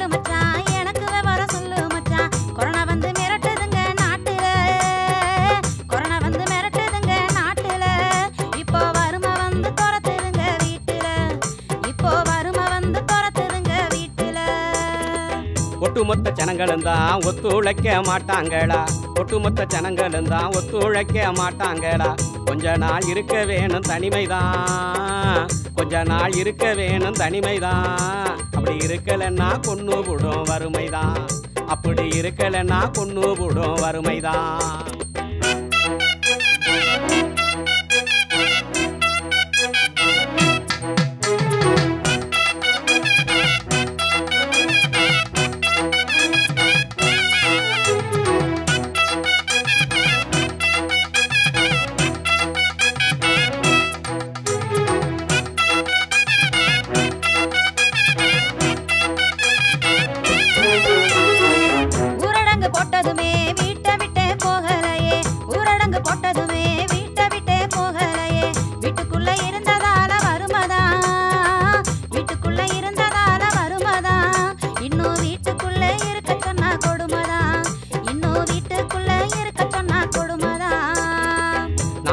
சொல்லு மச்சான் எனக்கு விவரம் சொல்லு மச்சான் கொரோனா வந்து மிரட்டுதுங்க நாட்டுல. கொரோனா வந்து மிரட்டுதுங்க நாட்டுல. இப்போ வறுமை வந்து துரத்துதுங்க வீட்டுல. இப்போ வருமா வந்து துரத்துதுங்க வீட்டுல. ஒட்டுமொத்த ஜனங்களும் தான் ஒத்துழைக்க மாட்டாங்களா? ஒட்டுமொத்த ஜனங்களும் தான் ஒத்துழைக்க மாட்டாங்களா? கொஞ்ச நாள் இருக்க வேணும் தனிமைதான். கொஞ்ச நாள் இருக்க வேணும் தனிமைதான். அப்படி இருக்கலன்னா கொன்னு விடும் வறுமைதான். அப்படி இருக்கலன்னா கொன்னு விடும் வறுமைதான்.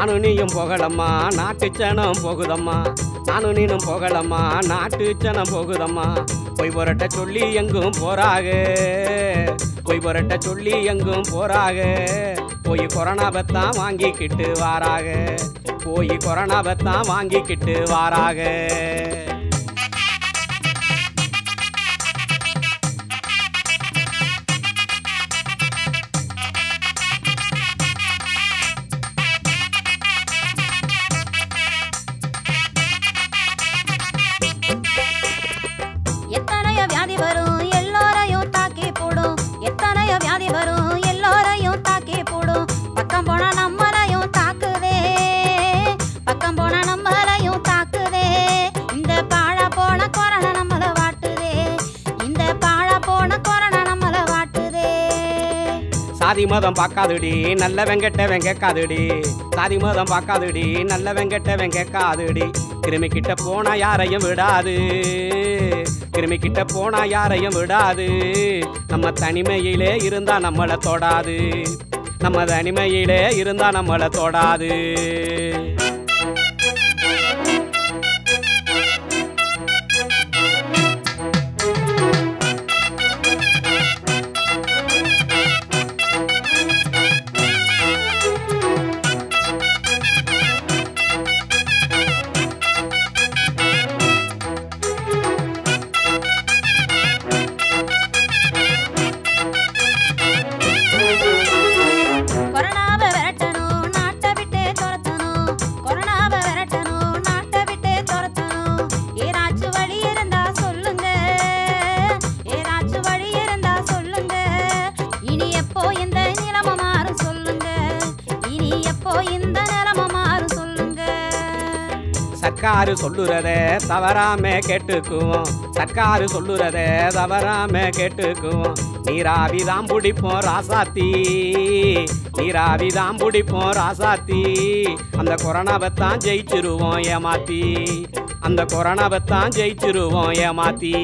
நானும் நீயும் போகலம்மா நாட்டு சனம் போகுதம்மா. நானும் நீனும் போகலம்மா நாட்டு சனம் போகுதம்மா. பொய் புரட்ட சொல்லி எங்கும் போறாக. பொய் புரட்ட சொல்லி எங்கும் போறாக. போய் கொரோனாவைத்தான் வாங்கிக்கிட்டு வாராக. போய் கொரோனாவைத்தான் வாங்கிக்கிட்டு வாராக. சாதி மதம் பார்க்காதுடி நல்ல வெங்கட்ட வெங்கக்காதுடி. சாதி மதம் பார்க்காதுடி நல்ல வெங்கட்ட வெங்கக்காதுடி. கிருமி கிட்ட போனா யாரையும் விடாது. கிருமி கிட்ட போனா யாரையும் விடாது. நம்ம தனிமையிலே இருந்தா நம்மளை தொடாது. நம்ம தனிமையிலே இருந்தா நம்மளை தொடாது. சர்க்காரு சொல்லுறத தவறாம கேட்டுக்குவோம். சர்க்காரு சொல்லுறத தவறாம கேட்டுக்குவோம். நீராவி தான் பிடிப்போம் ராசாத்தி. நீராவி தான் பிடிப்போம் ராசாத்தி. அந்த கொரோனாவை தான் ஜெயிச்சிருவோம் ஏமாத்தி. அந்த கொரோனாவைத்தான் ஜெயிச்சிருவோம் ஏமாத்தி.